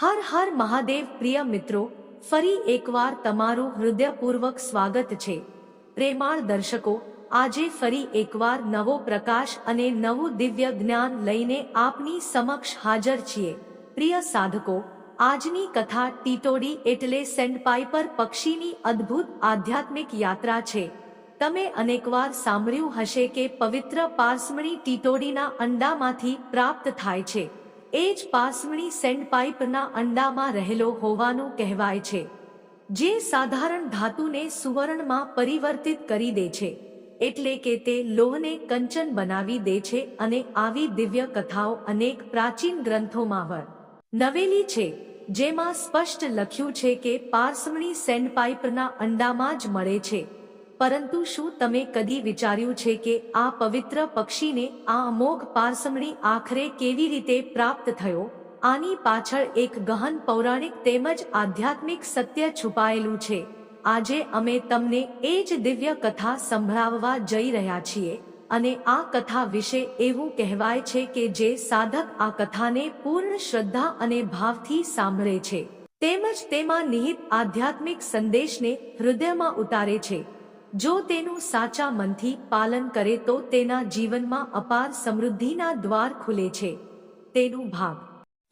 હર હર મહાદેવ પ્રિય મિત્રો, ફરી એકવાર તમારું હૃદયપૂર્વક સ્વાગત છે. પ્રેમાળ દર્શકો, આજે ફરી એકવાર નવો પ્રકાશ અને નવું દિવ્ય જ્ઞાન લઈને આપની સમક્ષ હાજર છીએ. પ્રિય સાધકો, આજની કથા ટીટોડી એટલે સેન્ડપાઈપર પક્ષીની અદ્ભુત આધ્યાત્મિક યાત્રા છે. તમે અનેકવાર સાંભળ્યું હશે કે પવિત્ર પારસમણી ટીટોડીના અંડામાંથી પ્રાપ્ત થાય છે. એ જ પાસમણી સેન્ડપાઇપના અંડામાં રહેલો હોવાનું કહેવાય છે, જે સાધારણ ધાતુને સુવર્ણમાં પરિવર્તિત કરી દે છે, એટલે કે તે લોહને કંચન બનાવી દે છે અને આવી દિવ્ય કથાઓ અનેક પ્રાચીન ગ્રંથોમાં વર. નવેલી છે, જેમાં સ્પષ્ટ લખ્યું છે કે પાર્સવણી સેન્ડપાઇપના અંડામાં જ મળે છે. પરંતુ શું તમે કદી વિચાર્યું છે કે આ પવિત્ર પક્ષીને આ અમોઘ પારસમણી આખરે કેવી રીતે પ્રાપ્ત થયો? આની પાછળ એક ગહન પૌરાણિક તેમજ આધ્યાત્મિક સત્ય છુપાયેલું છે. આજે અમે તમને એ જ દિવ્ય કથા સંભળાવવા જઈ રહ્યા છીએ અને આ કથા વિશે એવું કહેવાય છે કે જે સાધક આ કથાને પૂર્ણ શ્રદ્ધા અને ભાવથી સાંભળે છે. તેમજ તેમાં નિહિત આધ્યાત્મિક સંદેશને હૃદયમાં ઉતારે છે. જો તેનું સાચા મનથી પાલન કરે તો તેના જીવનમાં અપાર સમૃદ્ધિના દ્વાર ખુલે છે. તેનું ભાગ.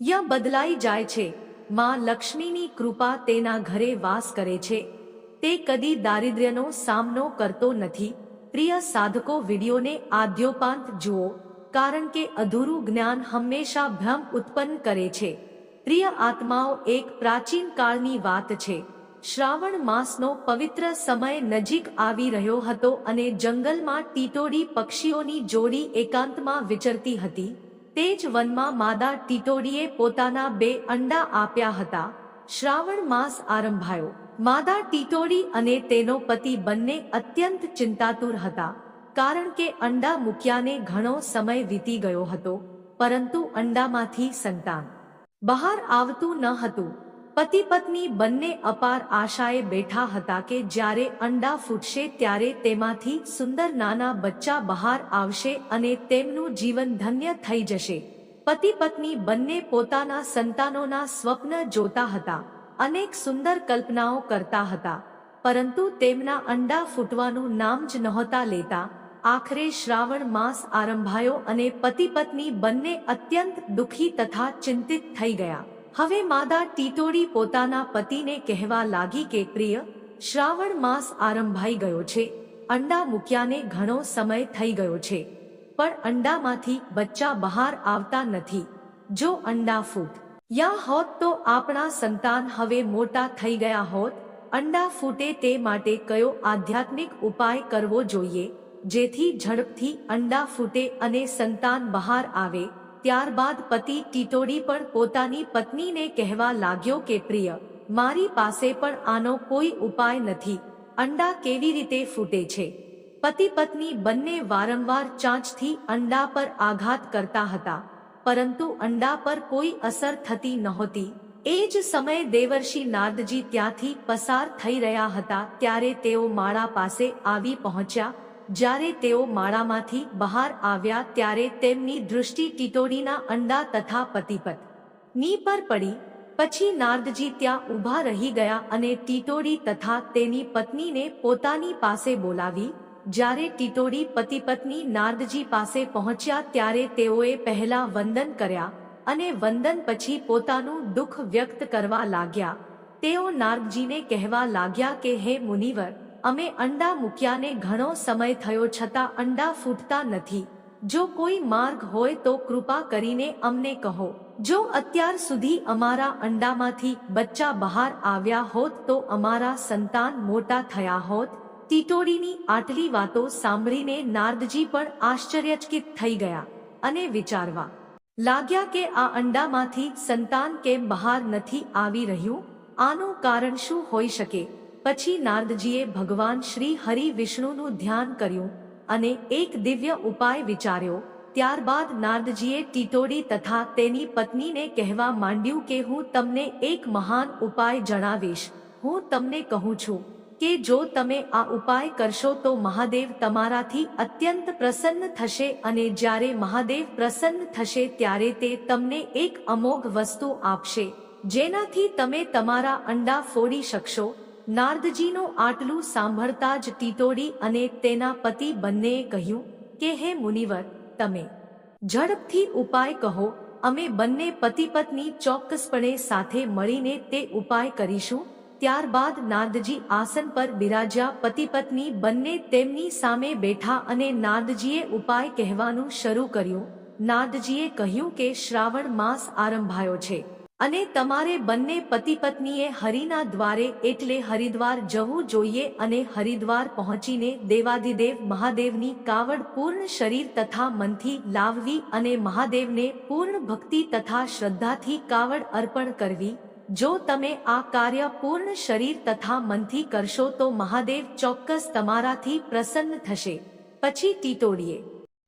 ય બદલાઈ જાય છે. માં લક્ષ્મીની કૃપા તેના ઘરે વાસ કરે છે. તે કદી દારિદ્ર્યનો સામનો કરતો નથી. પ્રિય સાધકો વિડીયોને આદ્યોપાંત જુઓ, કારણ કે અધૂરું જ્ઞાન હંમેશા ભ્રમ ઉત્પન્ન કરે છે. પ્રિય આત્માઓ એક પ્રાચીન કાળની વાત છે. શ્રાવણ માસનો પવિત્ર સમય નજીક આવી રહ્યો હતો અને જંગલમાં ટીટોડી પક્ષીઓની જોડી એકાંતમાં વિચરતી હતી. તે જ વનમાં માદા ટીટોડીએ પોતાના બે અંડા આપ્યા હતા. શ્રાવણ માસ આરંભાયો. માદા ટીટોડી અને તેનો પતિ બંને અત્યંત ચિંતાતુર હતા, કારણ કે અંડા મૂક્યાને ઘણો સમય વીતી ગયો હતો, પરંતુ અંડામાંથી સંતાન બહાર આવતું ન હતું. પતિ પત્ની બંને અપાર આશાએ બેઠા હતા કે જ્યારે અંડા ફૂટશે ત્યારે તેમાંથી સુંદર નાના બચ્ચા બહાર આવશે અને તેમનું જીવન ધન્ય થઈ જશે. પતિ પત્ની બંને પોતાના સંતાનોના સ્વપ્ન જોતા હતા. અનેક સુંદર કલ્પનાઓ કરતા હતા. પરંતુ તેમના અંડા ફૂટવાનું નામ જ નહોતા લેતા. આખરે શ્રાવણ માસ આરંભાયો અને પતિ પત્ની બંને અત્યંત દુઃખી તથા ચિંતિત થઈ ગયા. હવે માદા ટીટોડી પોતાના પતિને કહેવા લાગી કે, પ્રિય, શ્રાવણ માસ આરંભાઈ ગયો છે. અંડા મૂક્યાને ઘણો સમય થઈ ગયો છે. પણ અંડામાંથી બચ્ચા બહાર આવતા નથી. જો અંડા ફૂટ. યા હોત તો આપણા સંતાન હવે મોટા થઈ ગયા હોત. અંડા ફૂટે તે માટે કયો આધ્યાત્મિક ઉપાય કરવો જોઈએ? જેથી ઝડપથી અંડા ફૂટે અને સંતાન બહાર આવે. ત્યારબાદ પતિ ટીટોડી પણ પોતાની પત્નીને કહેવા લાગ્યો કે, પ્રિય, મારી પાસે પણ આનો કોઈ ઉપાય નથી. અંડા કેવી રીતે ફૂટે છે પતિ પત્ની બંને વારંવાર ચાંચથી અંડા પર આઘાત કરતા હતા. પરંતુ અંડા પર કોઈ અસર થતી નહોતી. એ જ સમયે દેવર્ષિ નારદજી ત્યાંથી પસાર થઈ રહ્યા હતા ત્યારે તેઓ માળા પાસે આવી પહોંચ્યા જ્યારે તેઓ માળામાંથી બહાર આવ્યા ત્યારે તેમની દૃષ્ટિ ટીટોડીના અંડા તથા પતિપત. ની પર પડી, પછી નારદજી ત્યાં ઊભા રહી ગયા અને ટીટોડી તથા તેની પત્નીને પોતાની પાસે બોલાવી. જ્યારે ટીટોડી પતિ પત્ની નારદજી પાસે પહોંચ્યા ત્યારે તેઓએ પહેલા વંદન કર્યા અને વંદન પછી પોતાનું દુઃખ વ્યક્ત કરવા લાગ્યા. તેઓ નારદજીને કહેવા લાગ્યા કે, હે મુનિવર અમે અંડા મૂક્યાને ઘણો સમય થયો છતાં અંડા ફૂટતા નથી. જો કોઈ માર્ગ હોય તો કૃપા કરીને અમને કહો. જો અત્યાર સુધી અમારા અંડામાંથી બચ્ચા બહાર આવ્યા હોત તો અમારા સંતાન મોટા થયા હોત. ટીટોડીની આટલી વાતો સાંભળીને નારદજી પણ આશ્ચર્યચકિત થઈ ગયા અને વિચારવા લાગ્યા કે આ અંડામાંથી સંતાન કેમ બહાર નથી આવી રહ્યું? આનું કારણ શું હોઈ શકે? પછી નારદજીએ ભગવાન શ્રી હરિ વિષ્ણુનું ધ્યાન કર્યું અને એક દિવ્ય ઉપાય વિચાર્યો. ત્યારબાદ નારદજીએ ટીટોડી તથા તેની પત્નીને કહેવા માંડ્યું કે હું તમને એક મહાન ઉપાય જણાવીશ. હું તમને કહું છું કે જો તમે આ ઉપાય કરશો તો મહાદેવ તમારાથી અત્યંત પ્રસન્ન થશે અને જ્યારે મહાદેવ પ્રસન્ન થશે ત્યારે તે તમને એક અમોઘ વસ્તુ આપશે. જેનાથી તમે તમારા અંડા ફોડી શકશો. નારદજીનું આટલું સાંભળતા જ ટીટોડી અને તેના પતિ બંનેએ કહ્યું કે, હે મુનિવર, તમે ઝડપથી ઉપાય કહો. અમે બંને પતિ પત્ની ચોક્કસપણે સાથે મળીને તે ઉપાય કરીશું. ત્યારબાદ નારદજી આસન પર બિરાજ્યા. પતિ પત્ની બંને તેમની સામે બેઠા અને નારદજીએ ઉપાય કહેવાનું શરૂ કર્યું. નારદજીએ કહ્યું કે, શ્રાવણ માસ આરંભાયો છે. અને તમારે બંને પતિ પત્નીએ હરિના દ્વારે એટલે હરિદ્વાર જવું જોઈએ અને હરિદ્વાર પહોંચીને દેવાધિદેવ મહાદેવની કાવડ પૂર્ણ શરીર તથા મનથી લાવવી અને મહાદેવને પૂર્ણ ભક્તિ તથા શ્રદ્ધાથી કાવડ અર્પણ કરવી. જો તમે આ કાર્ય પૂર્ણ શરીર તથા મનથી કરશો તો મહાદેવ ચોક્કસ તમારાથી પ્રસન્ન થશે. પછી ટીટોડીએ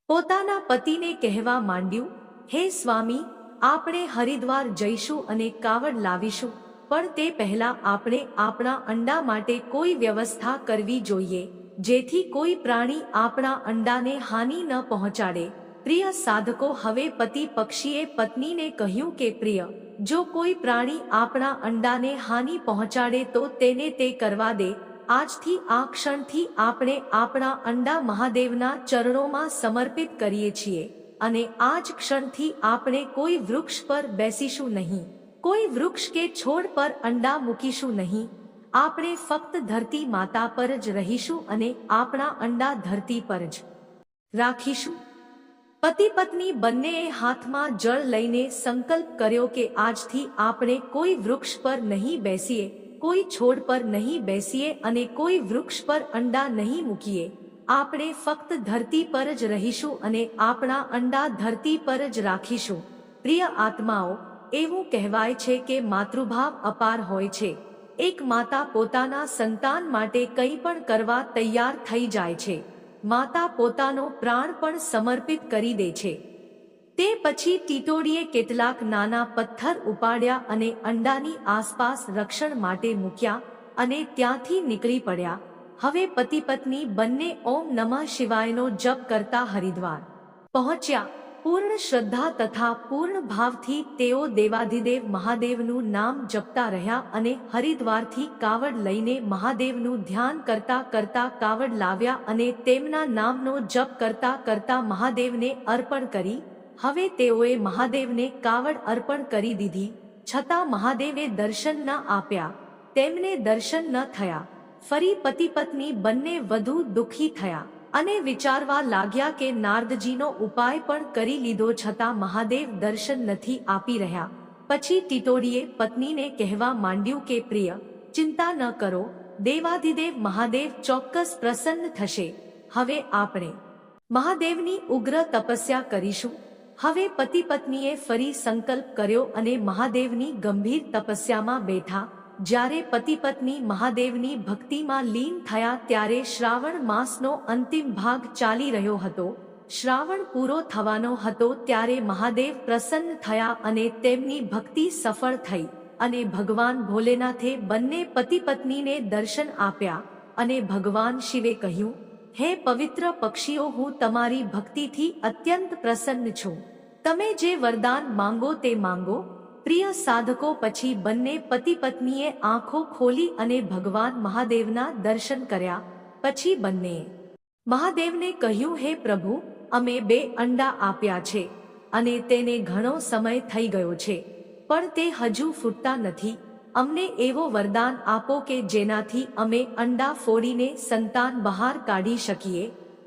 પોતાના પતિને કહેવા માંડ્યું, હે સ્વામી આપણે હરિદ્વાર જઈશું અને કાવડ લાવીશું, પણ તે પહેલા આપણે આપણા અંડા માટે કોઈ વ્યવસ્થા કરવી જોઈએ, જેથી કોઈ પ્રાણી આપણા અંડાને હાનિ ન પહોંચાડે. પ્રિય સાધકો, હવે પતિ પક્ષીએ પત્નીને કહ્યું કે, પ્રિય, જો કોઈ પ્રાણી આપણા અંડાને હાનિ પહોંચાડે તો તેને તે કરવા દે. આજથી આ ક્ષણથી આપણે આપણા અંડા મહાદેવના ચરણોમાં સમર્પિત કરીએ છીએ. અને આ જ ક્ષણથી આપણે કોઈ વૃક્ષ પર બેસીશું નહીં. કોઈ વૃક્ષ કે છોડ પર અંડા મૂકીશું નહીં. આપણે ફક્ત ધરતી માતા પર જ રહીશું અને આપણા અંડા ધરતી પર જ રાખીશું. પતિ પત્ની બંનેએ હાથમાં જળ લઈને સંકલ્પ કર્યો કે આજથી આપણે કોઈ વૃક્ષ પર નહીં બેસીએ, કોઈ છોડ પર નહીં બેસીએ અને કોઈ વૃક્ષ પર અંડા નહીં મૂકીએ. આપણે ફક્ત ધરતી પર જ રહીશું અને આપણા અંડા ધરતી પર જ રાખીશું. પ્રિય આત્માઓ, એવું કહેવાય છે કે માતૃભાવ અપાર હોય છે. એક માતા પોતાના સંતાન માટે કંઈ પણ કરવા તૈયાર થઈ જાય છે. માતા પોતાનો પ્રાણ પણ સમર્પિત કરી દે છે. તે પછી ટીટોડીએ કેટલાક નાના પથ્થર ઉપાડ્યા અને અંડાની આસપાસ રક્ષણ માટે મૂક્યા અને ત્યાંથી નીકળી પડ્યા. હવે પતિ પત્ની બંને ઓમ નમઃ શિવાયનો જપ કરતા હરિદ્વાર પહોંચ્યા. પૂર્ણ શ્રદ્ધા તથા પૂર્ણ ભાવથી તેઓ દેવાધિદેવ મહાદેવનું નામ જપતા રહ્યા અને હરિદ્વારથી કાવડ લઈને મહાદેવનું ધ્યાન કરતા કરતા કાવડ લાવ્યા અને તેમના નામનો જપ કરતા કરતા મહાદેવને અર્પણ કરી. હવે તેઓએ મહાદેવને કાવડ અર્પણ કરી દીધી. છતાં મહાદેવે દર્શન ન આપ્યા. તેમને દર્શન ન થયા. ફરી પતિ પત્ની બંને વધુ દુઃખી થયા અને વિચારવા લાગ્યા કે નારદજીનો ઉપાય પણ કરી લીધો છતાં મહાદેવ દર્શન નથી આપી રહ્યા. પછી ટીટોડીએ પત્નીને કહેવા માંડ્યું કે, પ્રિય, ચિંતા ન કરો, દેવાધિદેવ મહાદેવ ચોક્કસ પ્રસન્ન થશે. હવે આપણે મહાદેવની ઉગ્ર તપસ્યા કરીશું. હવે પતિ પત્નીએ ફરી સંકલ્પ કર્યો અને મહાદેવની ગંભીર તપસ્યામાં બેઠા જ્યારે પતિ પત્ની મહાદેવની ભક્તિમાં લીન થયા ત્યારે શ્રાવણ માસનો અંતિમ ભાગ ચાલી રહ્યો હતો. શ્રાવણ પૂરો થવાનો હતો ત્યારે મહાદેવ પ્રસન્ન થયા અને તેમની ભક્તિ સફળ થઈ અને ભગવાન ભોલેનાથે બંને પતિ પત્નીને દર્શન આપ્યા અને ભગવાન શિવે કહ્યું, હે પવિત્ર પક્ષીઓ, હું તમારી ભક્તિથી અત્યંત પ્રસન્ન છું. તમે જે વરદાન માંગો તે માંગો પ્રિય સાધકો પછી બંને પતિ પત્નીએ આંખો ખોલી અને ભગવાન મહાદેવના દર્શન કર્યા. પછી બંનેએ મહાદેવને કહ્યું, હે પ્રભુ, અમે બે અંડા આપ્યા છે અને તેને ઘણો સમય થઈ ગયો છે, પણ તે હજુ ફૂટતા નથી. અમને એવો વરદાન આપો કે જેનાથી અમે અંડા ફોડીને સંતાન બહાર કાઢી શકીએ.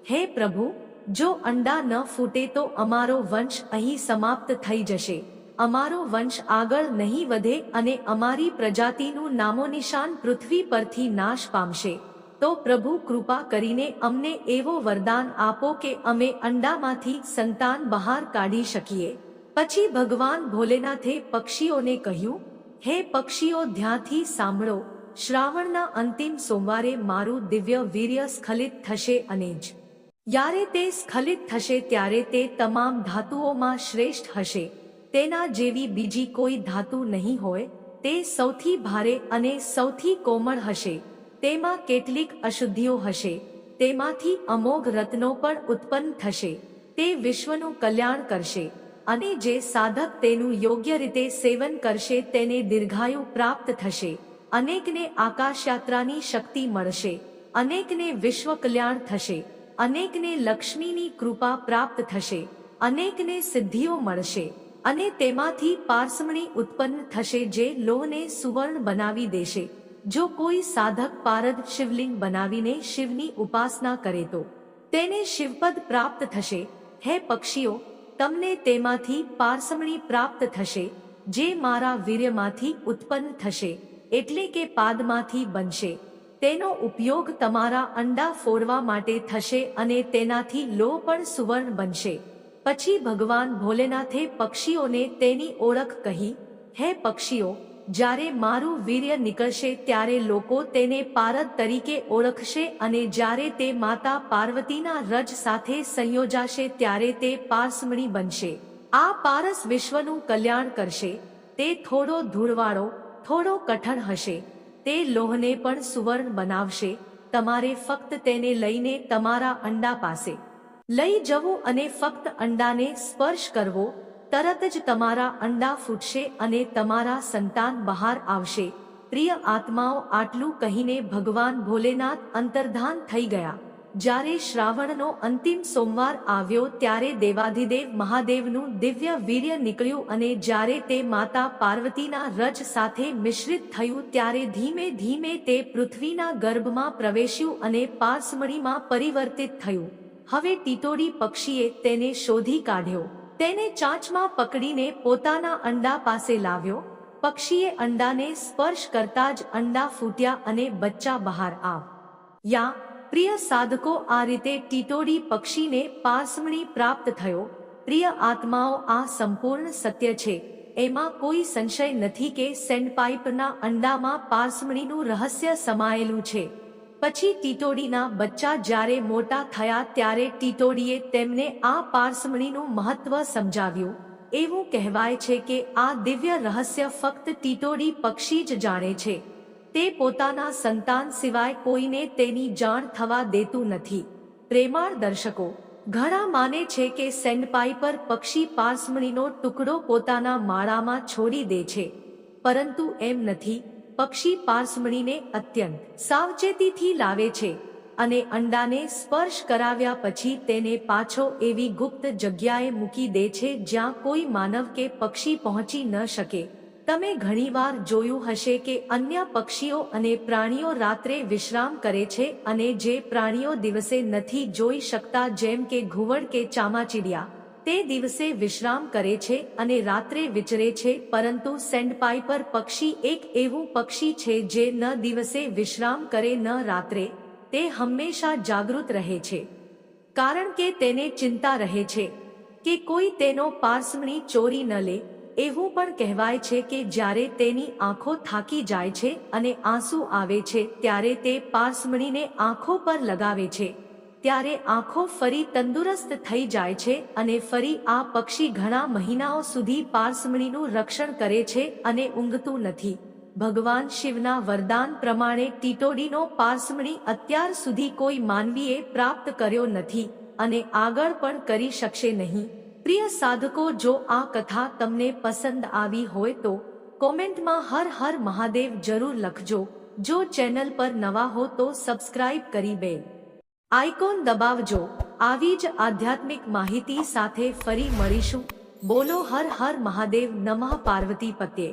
હે પ્રભુ, જો અંડા ન ફૂટે તો અમારો વંશ અહીં સમાપ્ત થઈ જશે. અમારો વંશ આગળ નહીં વધે અને અમારી પ્રજાતિનું નામોનિશાન પૃથ્વી પરથી નાશ પામશે. તો પ્રભુ કૃપા કરીને અમને એવો વરદાન આપો કે અમે અંડામાંથી સંતાન બહાર કાઢી શકીએ. પછી ભગવાન ભોલેનાથે પક્ષીઓને કહ્યું, હે પક્ષીઓ ધ્યાંથી સાંભળો. શ્રાવણના અંતિમ સોમવારે મારું દિવ્ય વીર્ય સ્ખલિત થશે અને જ. યારે તે સ્ખલિત થશે ત્યારે તે તમામ ધાતુઓમાં શ્રેષ્ઠ હશે. તેના જેવી બીજી કોઈ ધાતુ નહીં હોય, તે સૌથી ભારે અને સૌથી કોમળ હશે. તેમાં કેટલીક અશુદ્ધિઓ હશે. તેમાંથી અમોઘ રત્નો પણ ઉત્પન્ન થશે. તે વિશ્વનું કલ્યાણ કરશે. અને જે સાધક તેનું યોગ્ય રીતે સેવન કરશે તેને દીર્ઘાયુ પ્રાપ્ત થશે. અનેકને આકાશયાત્રાની શક્તિ મળશે. અનેકને વિશ્વ કલ્યાણ થશે. અનેકને લક્ષ્મીની કૃપા પ્રાપ્ત થશે. અનેકને સિદ્ધિઓ મળશે. અને તેમાંથી પારસમણી ઉત્પન્ન થશે જે લોહને સુવર્ણ બનાવી દેશે. જો કોઈ સાધક પારદ શિવલિંગ બનાવીને શિવની ઉપાસના કરે તો તેને શિવપદ પ્રાપ્ત થશે. હે પક્ષીઓ, તમને તેમાંથી પારસમણી પ્રાપ્ત થશે, જે મારા વીર્યમાંથી ઉત્પન્ન થશે, એટલે કે પાદમાંથી બનશે. તેનો ઉપયોગ તમારા અંડા ફોડવા માટે થશે અને તેનાથી લોહ પણ સુવર્ણ બનશે. પછી ભગવાન ભોલેનાથે પક્ષીઓને તેની ઓળખ કહી, હે પક્ષીઓ, જ્યારે મારું વીર્ય નીકળશે ત્યારે લોકો તેને પારદ તરીકે ઓળખશે અને જ્યારે તે માતા પાર્વતીના રજ સાથે સંયોજાશે ત્યારે તે પારસમણી બનશે. આ પારસ વિશ્વનું કલ્યાણ કરશે. તે થોડો ધૂળવાળો, થોડો કઠણ હશે. તે લોહને પણ સુવર્ણ બનાવશે. તમારે ફક્ત તેને લઈને તમારા અંડા પાસે લઈ જવું અને ફક્ત અંડાને સ્પર્શ કરવો, તરત જ તમારા અંડા ફૂટશે અને તમારા સંતાન બહાર આવશે. પ્રિય આત્માઓ, આટલું કહીને ભગવાન ભોલેનાથ અંતર્ધાન થઈ ગયા. જ્યારે શ્રાવણનો અંતિમ સોમવાર આવ્યો ત્યારે દેવાધિદેવ મહાદેવનું દિવ્ય વીર્ય નીકળ્યું અને જ્યારે તે માતા પાર્વતીના રજ સાથે મિશ્રિત થયું ત્યારે ધીમે ધીમે તે પૃથ્વીના ગર્ભમાં પ્રવેશ્યું અને પારસમણીમાં પરિવર્તિત થયું. હવે ટીટોડી પક્ષીએ તેને શોધી કાઢ્યો. તેને ચાંચમાં પકડીને પોતાના અંડા પાસે લાવ્યો. પક્ષીએ અંડાને સ્પર્શ કરતા જ અંડા ફૂટ્યા અને બચ્ચા બહાર આવ. યા, પ્રિય સાધકો, આ રીતે ટીટોડી પક્ષીને પાસમણી પ્રાપ્ત થયો. પ્રિય આત્માઓ, આ સંપૂર્ણ સત્ય છે. એમાં કોઈ સંશય નથી કે સેન્ડપાઇપના અંડામાં પાસમણીનું રહસ્ય સમાયેલું છે. પછી ટીટોડીના બચ્ચા જ્યારે મોટા થયા ત્યારે ટીટોડીએ તેમને આ પારસમણીનું મહત્વ સમજાવ્યું. એવું કહેવાય છે કે આ દિવ્ય રહસ્ય ફક્ત ટીટોડી પક્ષી જ જાણે છે. તે પોતાના સંતાન સિવાય કોઈને તેની જાણ થવા દેતું નથી. પ્રેમાળ દર્શકો, ઘણા માને છે કે સેન્ડપાઈપર પક્ષી પારસમણીનો ટુકડો પોતાના માળામાં છોડી દે છે. પરંતુ એમ નથી. પક્ષી પારસમણીને અત્યંત સાવચેતીથી લાવે છે અને અંડાને સ્પર્શ કરાવ્યા પછી તેને પાછો એવી ગુપ્ત જગ્યાએ મૂકી દે છે જ્યાં કોઈ માનવ કે પક્ષી પહોંચી ન શકે. તમે ઘણીવાર જોયું હશે કે અન્ય પક્ષીઓ અને પ્રાણીઓ રાત્રે વિશ્રામ કરે છે અને જે પ્રાણીઓ દિવસે નથી જોઈ શકતા જેમ કે ઘુવડ કે ચામાચીડિયા. તે દિવસે વિશ્રામ કરે છે અને રાત્રે વિચરે છે, પરંતુ સેન્ડપાઈપર પક્ષી એક એવું પક્ષી છે જે ન દિવસે વિશ્રામ કરે ન રાત્રે, તે હંમેશા જાગૃત રહે છે. કારણ કે તેને ચિંતા રહે છે કે કોઈ તેનો પાર્સમણી ચોરી ન લે, એવું પણ કહેવાય છે કે જ્યારે તેની આંખો થાકી જાય છે અને આંસુ આવે છે, ત્યારે તે પાર્સમણીને આંખો પર લગાવે છે. ત્યારે આંખો ફરી તંદુરસ્ત થઈ જાય છે અને ફરી આ પક્ષી ઘણા મહિનાઓ સુધી પાર્સમણીનું રક્ષણ કરે છે અને ઊંઘતું નથી. ભગવાન શિવના વરદાન પ્રમાણે ટીટોડીનો પાર્સમણી અત્યાર સુધી કોઈ માનવીએ પ્રાપ્ત કર્યો નથી અને આગળ પણ કરી શકશે નહીં. પ્રિય સાધકો, જો આ કથા તમને પસંદ આવી હોય તો કોમેન્ટમાં હર હર મહાદેવ જરૂર લખજો. જો ચેનલ પર નવા હો તો સબસ્ક્રાઇબ કરી બે આઇકોન દબાવજો આવી જ આધ્યાત્મિક માહિતી સાથે ફરી મળીશું. બોલો હર હર મહાદેવ નમઃ પાર્વતી પત્યે